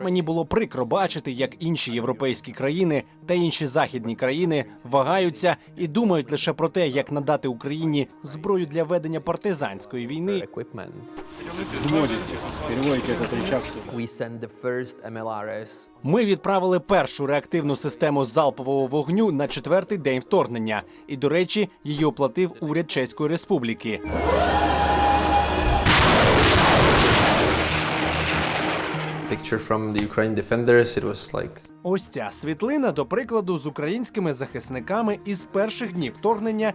Мені було прикро бачити, як інші європейські країни та інші західні країни вагаються і думають лише про те, як надати Україні зброю для ведення партизанської війни. Ми відправили першу реактивну систему залпового вогню на четвертий день вторгнення. І, до речі, її оплатив уряд Чеської Республіки. Picture from the Ukraine defenders. It was like Ось ця світлина, до прикладу, з українськими захисниками із перших днів вторгнення.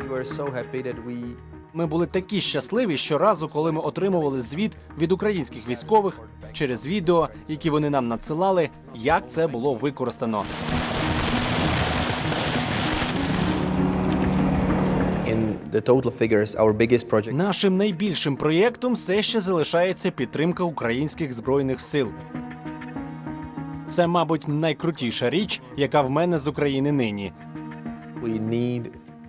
we were so happy that we Ми були такі щасливі щоразу, коли ми отримували звіт від українських військових через відео, які вони нам надсилали, як це було використано. The total figures our biggest project Нашим найбільшим проєктом все ще залишається підтримка українських збройних сил. Це, мабуть, найкрутіша річ, яка в мене з України нині. we need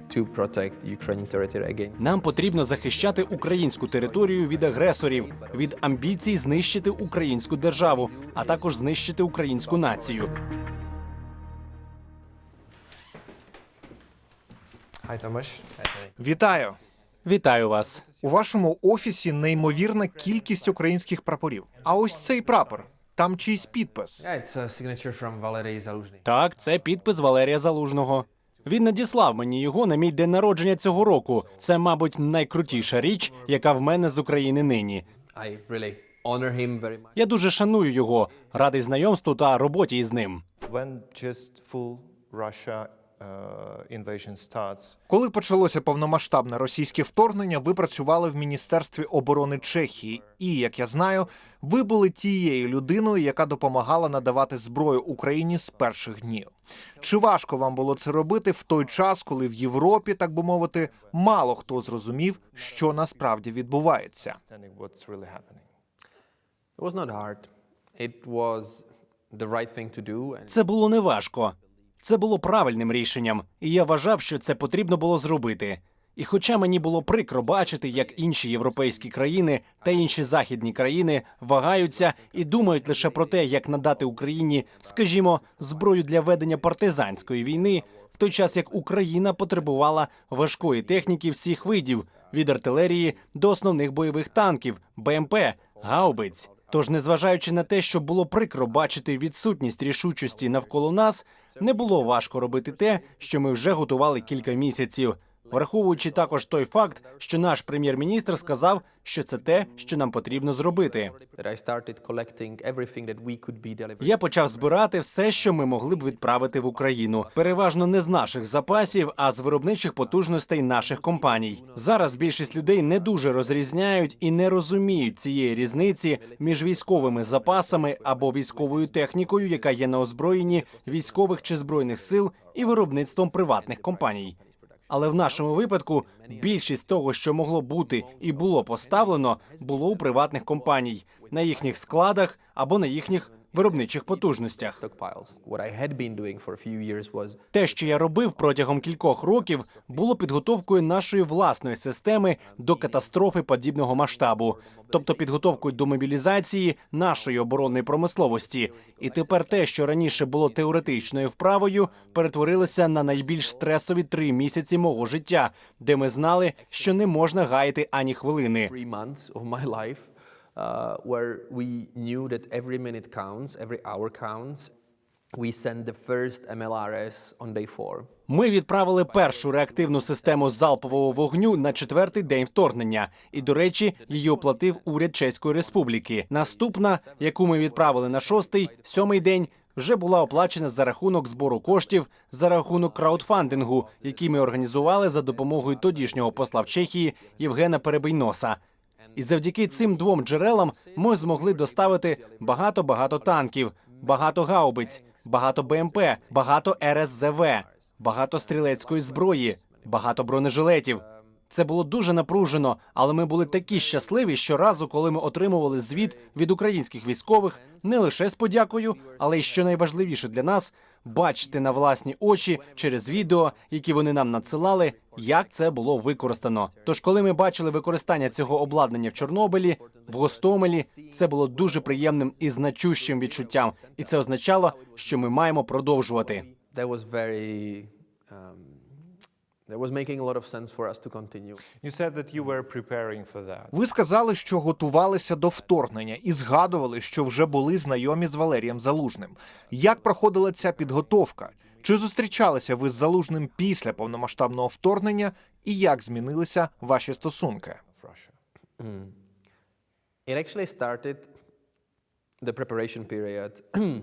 to protect Ukrainian territory again. Нам потрібно захищати українську територію від агресорів, від амбіцій знищити українську державу, а також знищити українську націю. Вітаю! Вітаю вас. У вашому офісі неймовірна кількість українських прапорів. А ось цей прапор. Там чийсь підпис. Так, це підпис Валерія Залужного. Він надіслав мені його на мій день народження цього року. Це, мабуть, найкрутіша річ, яка в мене з України нині. Я дуже шаную його, радий знайомству та роботі із ним. Starts, Коли почалося повномасштабне російське вторгнення, ви працювали в Міністерстві оборони Чехії. І, як я знаю, ви були тією людиною, яка допомагала надавати зброю Україні з перших днів. Чи важко вам було це робити в той час, коли в Європі, так би мовити, мало хто зрозумів, що насправді відбувається? Це було неважко. Це було правильним рішенням, і я вважав, що це потрібно було зробити. І хоча мені було прикро бачити, як інші європейські країни та інші західні країни вагаються і думають лише про те, як надати Україні, скажімо, зброю для ведення партизанської війни, в той час як Україна потребувала важкої техніки всіх видів від артилерії до основних бойових танків, БМП, гаубиць. Тож, незважаючи на те, що було прикро бачити відсутність рішучості навколо нас, не було важко робити те, що ми вже готували кілька місяців. Враховуючи також той факт, що наш прем'єр-міністр сказав, що це те, що нам потрібно зробити. Я почав збирати все, що ми могли б відправити в Україну, переважно не з наших запасів, а з виробничих потужностей наших компаній. Зараз більшість людей не дуже розрізняють і не розуміють цієї різниці між військовими запасами або військовою технікою, яка є на озброєнні військових чи збройних сил, і виробництвом приватних компаній. Але в нашому випадку більшість того, що могло бути і було поставлено, було у приватних компаній на їхніх складах або на їхніх виробничих потужностях. Те, що я робив протягом кількох років, було підготовкою нашої власної системи до катастрофи подібного масштабу, тобто підготовкою до мобілізації нашої оборонної промисловості. І тепер те, що раніше було теоретичною вправою, перетворилося на найбільш стресові три місяці мого життя, де ми знали, що не можна гаяти ані хвилини. Uh, where we knew that every minute counts, every hour counts. We sent the first MLRS on day four. Ми відправили першу реактивну систему залпового вогню на четвертий день вторгнення, і до речі, її оплатив уряд Чеської Республіки. Наступна, яку ми відправили на шостий, сьомий день, вже була оплачена за рахунок збору коштів за рахунок краудфандингу, який ми організували за допомогою тодішнього посла в Чехії Євгена Перебийноса. І завдяки цим двом джерелам ми змогли доставити багато багато танків, багато гаубиць, багато БМП, багато РСЗВ, багато стрілецької зброї, багато бронежилетів. Це було дуже напружено, але ми були такі щасливі щоразу, коли ми отримували звіт від українських військових не лише з подякою, але й що найважливіше для нас бачити на власні очі через відео, які вони нам надсилали, як це було використано. Тож, коли ми бачили використання цього обладнання в Чорнобилі, в Гостомелі, це було дуже приємним і значущим відчуттям, і це означало, що ми маємо продовжувати. That was making a lot of sense for us to continue. You said that you were preparing for that. Ви сказали, що готувалися до вторгнення і згадували, що вже були знайомі з Валерієм Залужним. Як проходила ця підготовка? Чи зустрічалися ви з Залужним після повномасштабного вторгнення, і як змінилися ваші стосунки? Russia. It actually started the preparation period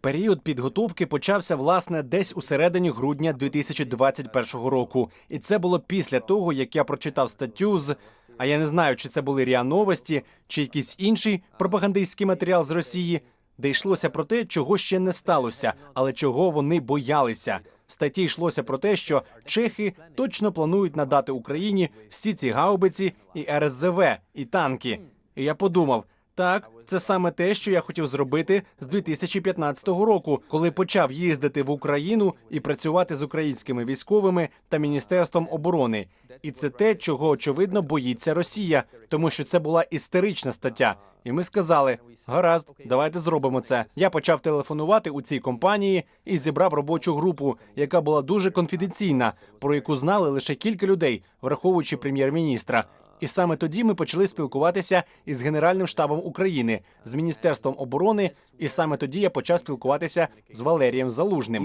Період підготовки почався власне десь у середині грудня 2021 року, і це було після того, як я прочитав статтю з. А я не знаю, чи це були РІА Новості, чи якийсь інший пропагандистський матеріал з Росії, де йшлося про те, чого ще не сталося, але чого вони боялися. В статті йшлося про те, що чехи точно планують надати Україні всі ці гаубиці і РСЗВ, і танки. І я подумав: так, це саме те, що я хотів зробити з 2015 року, коли почав їздити в Україну і працювати з українськими військовими та міністерством оборони. І це те, чого очевидно боїться Росія, тому що це була істерична стаття. І ми сказали: гаразд, давайте зробимо це. Я почав телефонувати у цій компанії і зібрав робочу групу, яка була дуже конфіденційна, про яку знали лише кілька людей, враховуючи прем'єр-міністра. І саме тоді ми почали спілкуватися із Генеральним штабом України, з міністерством оборони. І саме тоді я почав спілкуватися з Валерієм Залужним.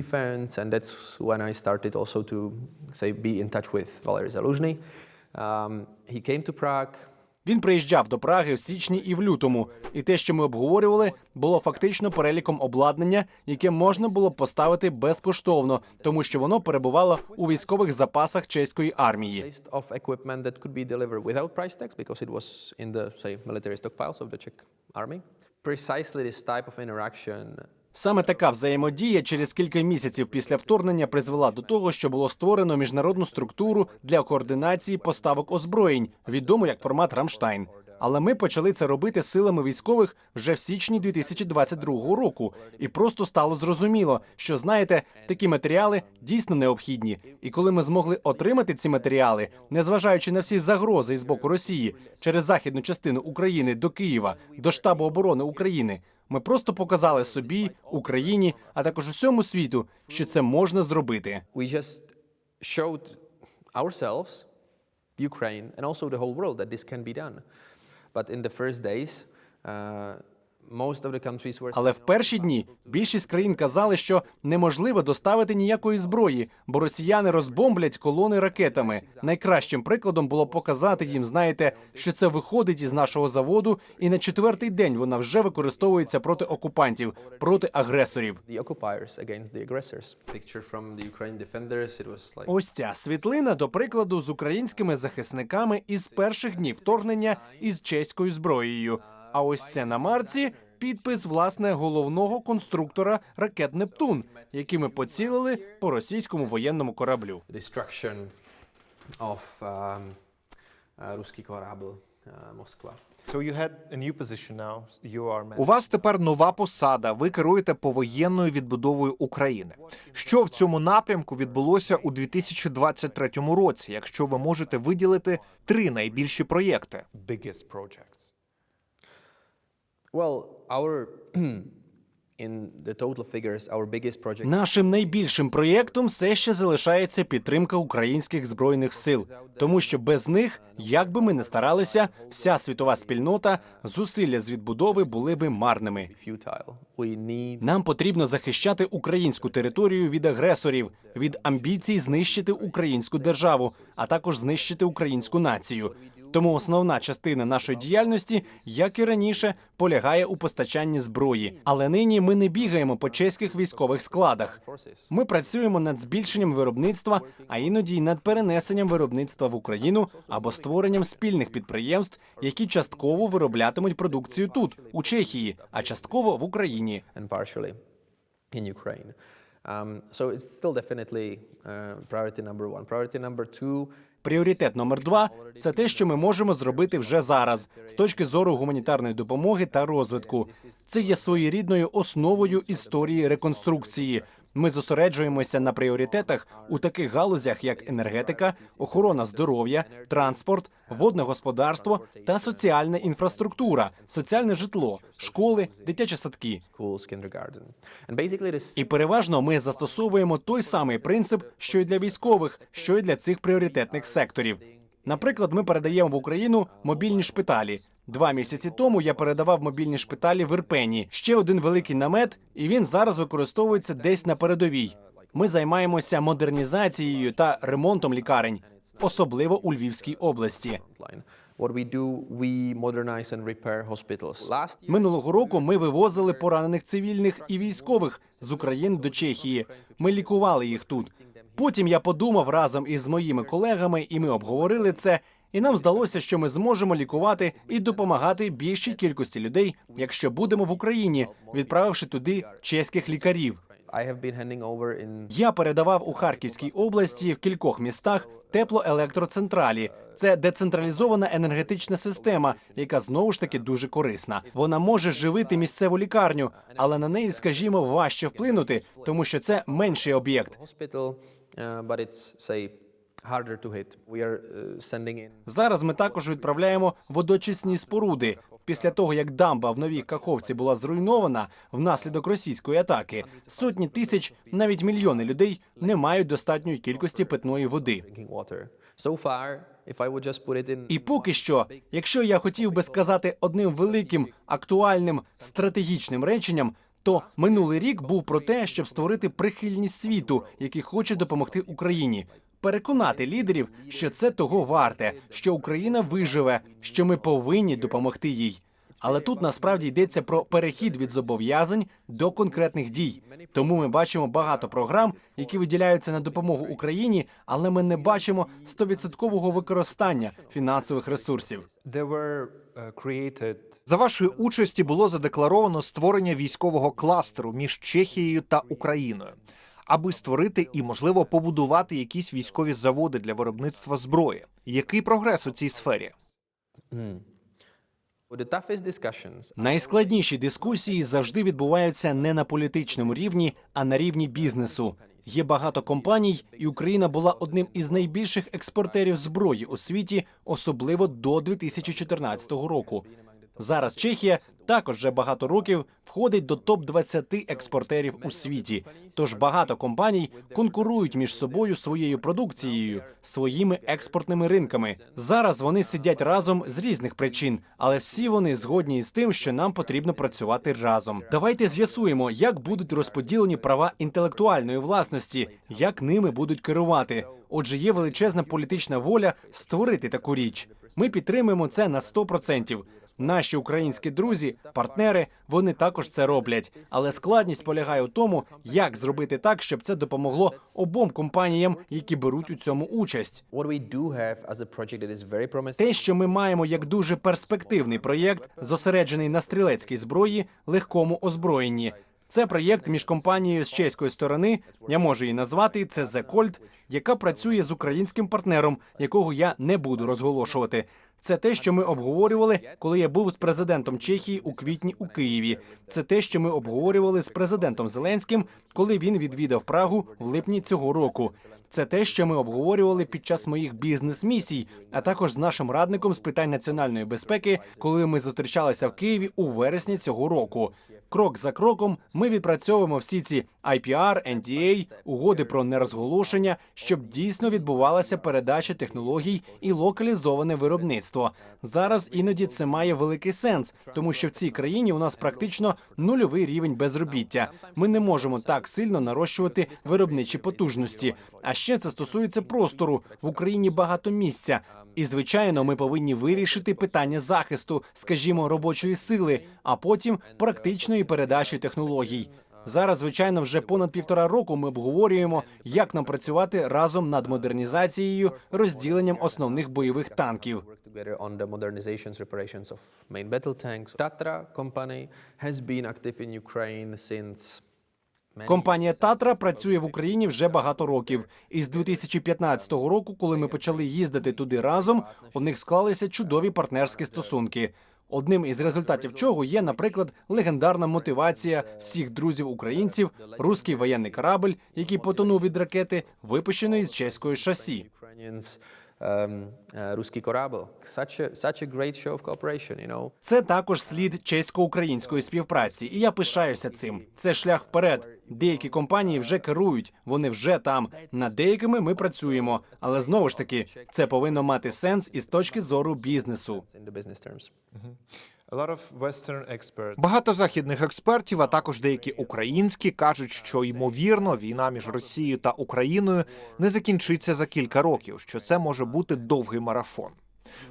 Zaluzhny. Um, he came to Prague. Він приїжджав до Праги в січні і в лютому, і те, що ми обговорювали, було фактично переліком обладнання, яке можна було поставити безкоштовно, тому що воно перебувало у військових запасах чеської армії. Precisely this type of interaction Саме така взаємодія через кілька місяців після вторгнення призвела до того, що було створено міжнародну структуру для координації поставок озброєнь, відому як формат Рамштайн. Але ми почали це робити силами військових вже в січні 2022 року, і просто стало зрозуміло, що знаєте, такі матеріали дійсно необхідні. І коли ми змогли отримати ці матеріали, незважаючи на всі загрози із боку Росії через західну частину України до Києва, до штабу оборони України. Ми просто показали собі, Україні, а також усьому світу, що це можна зробити. showed ourselves, Ukraine, and also the whole world that this can be done. But in the first days, uh, Але в перші дні більшість країн казали, що неможливо доставити ніякої зброї, бо росіяни розбомблять колони ракетами. Найкращим прикладом було показати їм, знаєте, що це виходить із нашого заводу, і на четвертий день вона вже використовується проти окупантів, проти агресорів. Ось ця світлина, до прикладу, з українськими захисниками із перших днів вторгнення із чеською зброєю. А ось це на марці підпис власне головного конструктора ракет Нептун, якими поцілили по російському воєнному кораблю. um, uh, uh, new position now. You are У вас тепер нова посада. Ви керуєте повоєнною відбудовою України. Що в цьому напрямку відбулося у 2023 році, якщо ви можете виділити три найбільші проєкти? Well, our in the total figures, our biggest project Нашим найбільшим проєктом все ще залишається підтримка українських збройних сил, тому що без них, як би ми не старалися, вся світова спільнота, зусилля з відбудови були би марними. Нам потрібно захищати українську територію від агресорів, від амбіцій знищити українську державу, а також знищити українську націю. Тому основна частина нашої діяльності, як і раніше, полягає у постачанні зброї. Але нині ми не бігаємо по чеських військових складах. Ми працюємо над збільшенням виробництва, а іноді й над перенесенням виробництва в Україну або створенням спільних підприємств, які частково вироблятимуть продукцію тут, у Чехії, а частково в Україні. Um, so it's still definitely uh, priority number one. Priority number two Пріоритет номер два це те, що ми можемо зробити вже зараз з точки зору гуманітарної допомоги та розвитку. Це є своєрідною основою історії реконструкції. Ми зосереджуємося на пріоритетах у таких галузях, як енергетика, охорона здоров'я, транспорт, водне господарство та соціальна інфраструктура, соціальне житло, школи, дитячі садки. І переважно ми застосовуємо той самий принцип, що й для військових, що й для цих пріоритетних секторів. Наприклад, ми передаємо в Україну мобільні шпиталі. Два місяці тому я передавав мобільні шпиталі в Ірпені. Ще один великий намет, і він зараз використовується десь на передовій. Ми займаємося модернізацією та ремонтом лікарень, особливо у Львівській області. Минулого року ми вивозили поранених цивільних і військових з України до Чехії. Ми лікували їх тут. Потім я подумав разом із моїми колегами, і ми обговорили це. І нам здалося, що ми зможемо лікувати і допомагати більшій кількості людей, якщо будемо в Україні, відправивши туди чеських лікарів. Я передавав у Харківській області в кількох містах теплоелектроцентралі. Це децентралізована енергетична система, яка знову ж таки дуже корисна. Вона може живити місцеву лікарню, але на неї, скажімо, важче вплинути, тому що це менший об'єкт. Uh, Зараз ми також відправляємо водочисні споруди. Після того, як дамба в новій Каховці була зруйнована внаслідок російської атаки, сотні тисяч, навіть мільйони людей не мають достатньої кількості питної води. І поки що, якщо я хотів би сказати одним великим актуальним стратегічним реченням, то минулий рік був про те, щоб створити прихильність світу, який хоче допомогти Україні. Переконати лідерів, що це того варте, що Україна виживе, що ми повинні допомогти їй. Але тут насправді йдеться про перехід від зобов'язань до конкретних дій. Тому ми бачимо багато програм, які виділяються на допомогу Україні, але ми не бачимо стовідсоткового використання фінансових ресурсів. Uh, За вашої участі було задекларовано створення військового кластеру між Чехією та Україною, аби створити і, можливо, побудувати якісь військові заводи для виробництва зброї. Який прогрес у цій сфері? Найскладніші дискусії завжди відбуваються не на політичному рівні, а на рівні бізнесу. Є багато компаній, і Україна була одним із найбільших експортерів зброї у світі, особливо до 2014 року. Зараз Чехія також вже багато років входить до топ 20 експортерів у світі. Тож багато компаній конкурують між собою своєю продукцією, своїми експортними ринками. Зараз вони сидять разом з різних причин, але всі вони згодні із тим, що нам потрібно працювати разом. Давайте з'ясуємо, як будуть розподілені права інтелектуальної власності, як ними будуть керувати. Отже, є величезна політична воля створити таку річ. Ми підтримуємо це на 100%. Наші українські друзі, партнери, вони також це роблять. Але складність полягає у тому, як зробити так, щоб це допомогло обом компаніям, які беруть у цьому участь. Те, що ми маємо як дуже перспективний проєкт, зосереджений на стрілецькій зброї, легкому озброєнні. Це проєкт між компанією з чеської сторони. Я можу її назвати це The Colt, яка працює з українським партнером, якого я не буду розголошувати. Це те, що ми обговорювали, коли я був з президентом Чехії у квітні у Києві. Це те, що ми обговорювали з президентом Зеленським, коли він відвідав Прагу в липні цього року. Це те, що ми обговорювали під час моїх бізнес-місій, а також з нашим радником з питань національної безпеки, коли ми зустрічалися в Києві у вересні цього року. Крок за кроком ми відпрацьовуємо всі ці IPR, NDA, угоди про нерозголошення, щоб дійсно відбувалася передача технологій і локалізоване виробництво. Зараз іноді це має великий сенс, тому що в цій країні у нас практично нульовий рівень безробіття. Ми не можемо так сильно нарощувати виробничі потужності. А ще це стосується простору в Україні багато місця. І звичайно, ми повинні вирішити питання захисту, скажімо, робочої сили, а потім практичної передачі технологій. Зараз, звичайно, вже понад півтора року ми обговорюємо, як нам працювати разом над модернізацією, розділенням основних бойових танків. Tatra company has been active in Ukraine since Компанія Татра працює в Україні вже багато років. І з 2015 року, коли ми почали їздити туди разом, у них склалися чудові партнерські стосунки. Одним із результатів чого є, наприклад, легендарна мотивація всіх друзів українців, руський воєнний корабль, який потонув від ракети, випущеної з чеської шасі. Great show of cooperation, you know. Це також слід чесько-української співпраці, і я пишаюся цим. Це шлях вперед. Деякі компанії вже керують, вони вже там. Над деякими ми працюємо, але знову ж таки, це повинно мати сенс із точки зору бізнесу. Багато західних експертів, а також деякі українські, кажуть, що ймовірно війна між Росією та Україною не закінчиться за кілька років, що це може бути довгий марафон.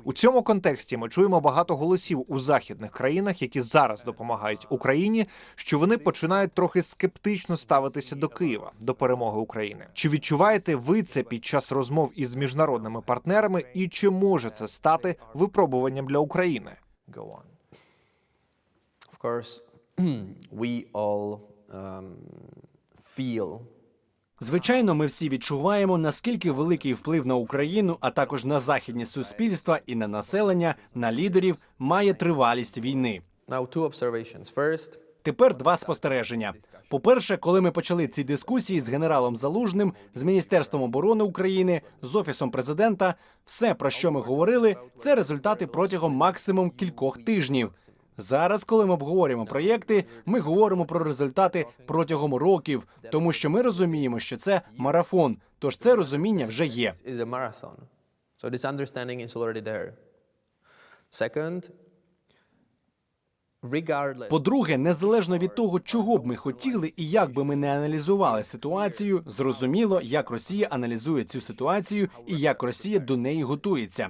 У цьому контексті ми чуємо багато голосів у західних країнах, які зараз допомагають Україні, що вони починають трохи скептично ставитися до Києва до перемоги України. Чи відчуваєте ви це під час розмов із міжнародними партнерами, і чи може це стати випробуванням для України? Of course, we all um, feel Звичайно, ми всі відчуваємо, наскільки великий вплив на Україну, а також на західні суспільства і на населення, на лідерів має тривалість війни. Тепер два спостереження. По-перше, коли ми почали ці дискусії з генералом Залужним, з Міністерством оборони України, з офісом президента, все про що ми говорили, це результати протягом максимум кількох тижнів. Зараз, коли ми обговорюємо проєкти, ми говоримо про результати протягом років, тому що ми розуміємо, що це марафон. Тож це розуміння вже є. is a marathon. So this understanding is already there. Second, regardless По-друге, незалежно від того, чого б ми хотіли і як би ми не аналізували ситуацію, зрозуміло, як Росія аналізує цю ситуацію і як Росія до неї готується.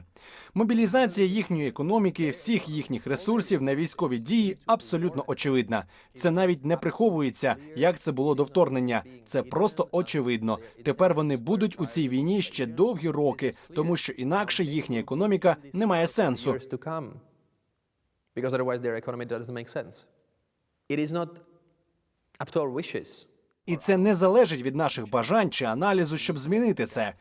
Мобілізація їхньої економіки, всіх їхніх ресурсів на військові дії абсолютно очевидна. Це навіть не приховується, як це було до вторгнення. Це просто очевидно. Тепер вони будуть у цій війні ще довгі роки, тому що інакше їхня економіка не має сенсу. Because otherwise their economy doesn't make sense. It is not up to our wishes. І це не залежить від наших бажань чи аналізу, щоб змінити це.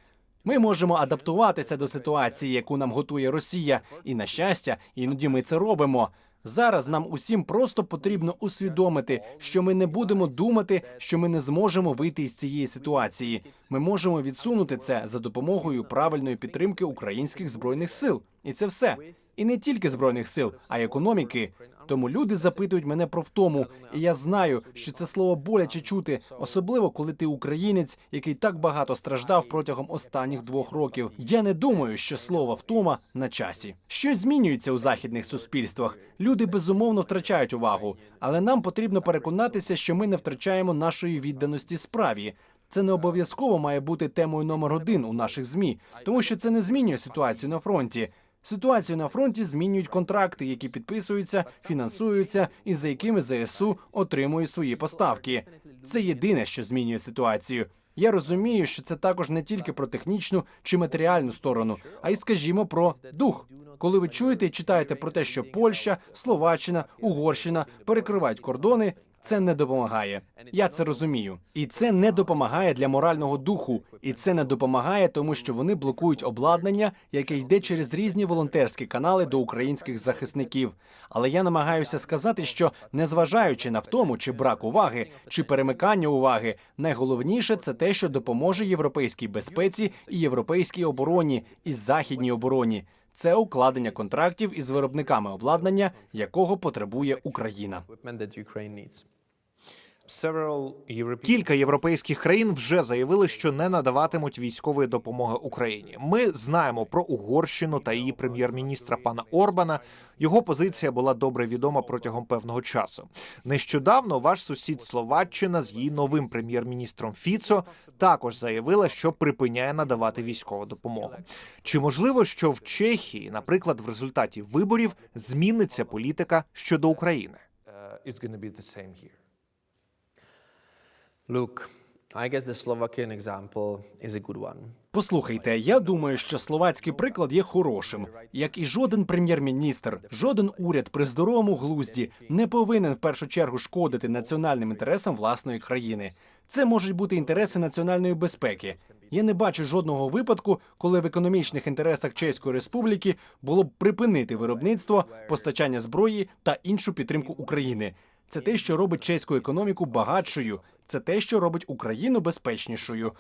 Ми можемо адаптуватися до ситуації, яку нам готує Росія, і на щастя, іноді ми це робимо. Зараз нам усім просто потрібно усвідомити, що ми не будемо думати, що ми не зможемо вийти із цієї ситуації. Ми можемо відсунути це за допомогою правильної підтримки українських збройних сил, і це все. І не тільки збройних сил, а й економіки. Тому люди запитують мене про втому, і я знаю, що це слово боляче чути, особливо коли ти українець, який так багато страждав протягом останніх двох років. Я не думаю, що слово втома на часі. Щось змінюється у західних суспільствах. Люди безумовно втрачають увагу, але нам потрібно переконатися, що ми не втрачаємо нашої відданості справі. Це не обов'язково має бути темою номер один у наших змі, тому що це не змінює ситуацію на фронті. Ситуацію на фронті змінюють контракти, які підписуються, фінансуються і за якими ЗСУ отримує свої поставки. Це єдине, що змінює ситуацію. Я розумію, що це також не тільки про технічну чи матеріальну сторону, а й, скажімо, про дух. Коли ви чуєте і читаєте про те, що Польща, Словаччина, Угорщина перекривають кордони, це не допомагає. Я це розумію, і це не допомагає для морального духу, і це не допомагає, тому що вони блокують обладнання, яке йде через різні волонтерські канали до українських захисників. Але я намагаюся сказати, що незважаючи на втому, чи брак уваги, чи перемикання уваги, найголовніше це те, що допоможе європейській безпеці і європейській обороні, і західній обороні. Це укладення контрактів із виробниками обладнання, якого потребує Україна. Кілька європейських країн вже заявили, що не надаватимуть військової допомоги Україні. Ми знаємо про Угорщину та її прем'єр-міністра пана Орбана. Його позиція була добре відома протягом певного часу. Нещодавно ваш сусід Словаччина з її новим прем'єр-міністром Фіцо також заявила, що припиняє надавати військову допомогу. Чи можливо, що в Чехії, наприклад, в результаті виборів зміниться політика щодо України? uh, is going to be the same here. Look, I guess the Slovakian example is a good one. Послухайте, я думаю, що словацький приклад є хорошим, як і жоден прем'єр-міністр, жоден уряд при здоровому глузді не повинен в першу чергу шкодити національним інтересам власної країни. Це можуть бути інтереси національної безпеки. Я не бачу жодного випадку, коли в економічних інтересах Чеської Республіки було б припинити виробництво, постачання зброї та іншу підтримку України. Це те, що робить чеську економіку багатшою. Це те, що робить Україну безпечнішою.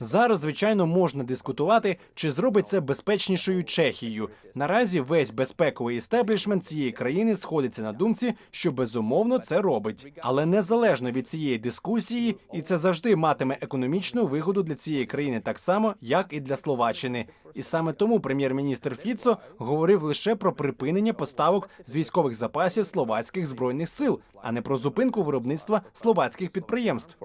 Зараз, звичайно, можна дискутувати, чи зробить це безпечнішою Чехією. Наразі весь безпековий істеблішмент цієї країни сходиться на думці, що безумовно це робить. Але незалежно від цієї дискусії, і це завжди матиме економічну вигоду для цієї країни, так само як і для Словаччини. І саме тому прем'єр-міністр Фіцо говорив лише про припинення поставок з військових запасів словацьких збройних сил, а не про зупинку виробництва словацьких підприємств.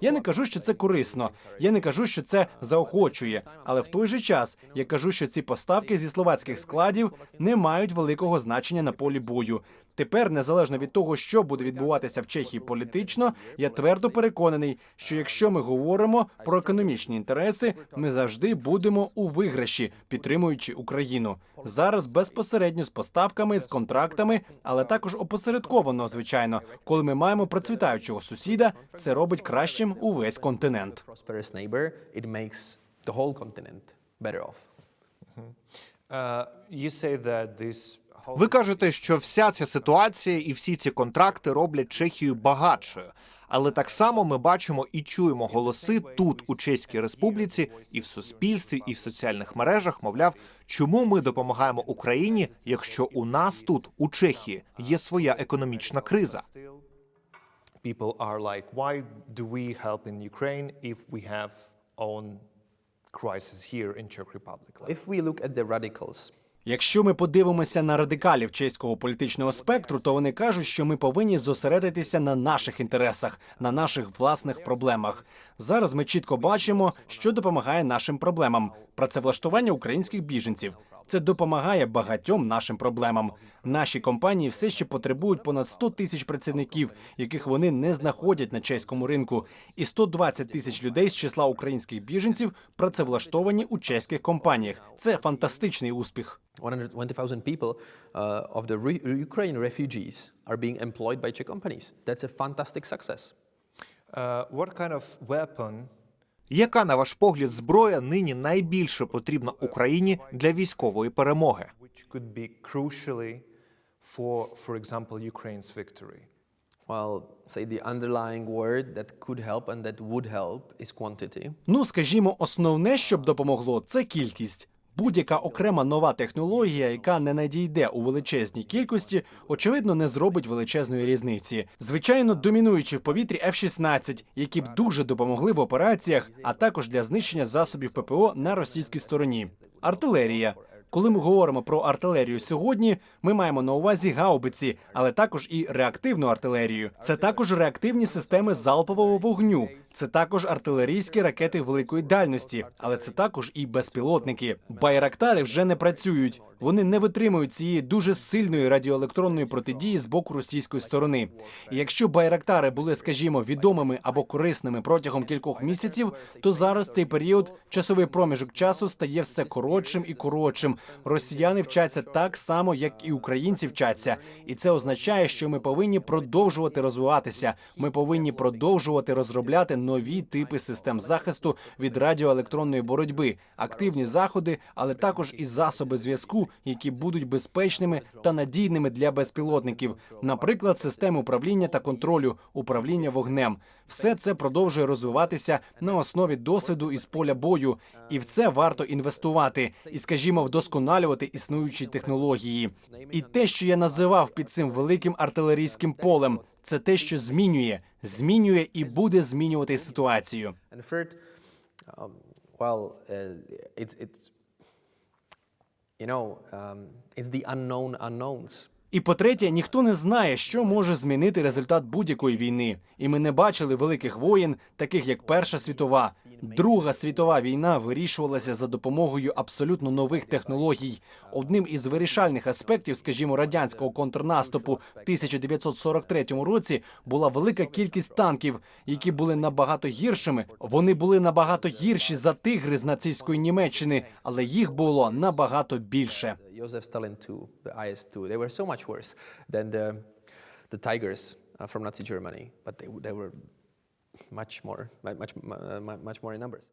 Я не кажу, що це корисно. Я не кажу, що це заохочує. Але в той же час я кажу, що ці поставки зі словацьких складів не мають великого значення на полі бою. Тепер, незалежно від того, що буде відбуватися в Чехії політично, я твердо переконаний, що якщо ми говоримо про економічні інтереси, ми завжди будемо у виграші, підтримуючи Україну. Зараз безпосередньо з поставками, з контрактами, але також опосередковано, звичайно, коли ми маємо процвітаючого сусіда, це робить кращим увесь континент. Uh, you say that this Ви кажете, що вся ця ситуація і всі ці контракти роблять Чехію багатшою. Але так само ми бачимо і чуємо голоси тут, у Чеській Республіці, і в суспільстві, і в соціальних мережах. Мовляв, чому ми допомагаємо Україні, якщо у нас тут, у Чехії, є своя економічна криза. people are like, why do we help in Ukraine if we have own crisis here in Czech Republic? If we look at the radicals, Якщо ми подивимося на радикалів чеського політичного спектру, то вони кажуть, що ми повинні зосередитися на наших інтересах, на наших власних проблемах. Зараз ми чітко бачимо, що допомагає нашим проблемам: працевлаштування українських біженців. Це допомагає багатьом нашим проблемам. Наші компанії все ще потребують понад 100 тисяч працівників, яких вони не знаходять на чеському ринку, і 120 тисяч людей з числа українських біженців працевлаштовані у чеських компаніях. Це фантастичний успіх. 120,000 people uh, of the Ukraine refugees are being employed by Czech companies. That's a fantastic success. uh, what kind of weapon Яка, на ваш погляд, зброя нині найбільше потрібна Україні для військової перемоги? Ну, скажімо, основне, щоб допомогло, це кількість. Будь-яка окрема нова технологія, яка не надійде у величезній кількості, очевидно, не зробить величезної різниці. Звичайно, домінуючи в повітрі F-16, які б дуже допомогли в операціях, а також для знищення засобів ППО на російській стороні. Артилерія. Коли ми говоримо про артилерію сьогодні, ми маємо на увазі гаубиці, але також і реактивну артилерію. Це також реактивні системи залпового вогню. Це також артилерійські ракети великої дальності, але це також і безпілотники. Байрактари вже не працюють. Вони не витримують цієї дуже сильної радіоелектронної протидії з боку російської сторони. І якщо байрактари були, скажімо, відомими або корисними протягом кількох місяців, то зараз цей період, часовий проміжок часу, стає все коротшим і коротшим. Росіяни вчаться так само, як і українці вчаться, і це означає, що ми повинні продовжувати розвиватися. Ми повинні продовжувати розробляти нові типи систем захисту від радіоелектронної боротьби, активні заходи, але також і засоби зв'язку, які будуть безпечними та надійними для безпілотників, наприклад, системи управління та контролю, управління вогнем. Все це продовжує розвиватися на основі досвіду із поля бою, і в це варто інвестувати і, скажімо, вдосконалювати існуючі технології. І те, що я називав під цим великим артилерійським полем, це те, що змінює, змінює і буде змінювати ситуацію. Um, well, uh, it's it's you know um, it's the unknown unknowns. І по-третє, ніхто не знає, що може змінити результат будь-якої війни. І ми не бачили великих воєн, таких як Перша світова. Друга світова війна вирішувалася за допомогою абсолютно нових технологій. Одним із вирішальних аспектів, скажімо, радянського контрнаступу в 1943 році була велика кількість танків, які були набагато гіршими. Вони були набагато гірші за тигри з нацистської Німеччини, але їх було набагато більше. The IS-2, they were so worse than the, the Tigers uh, from Nazi Germany, but they, they were much more, much, much, much more in numbers.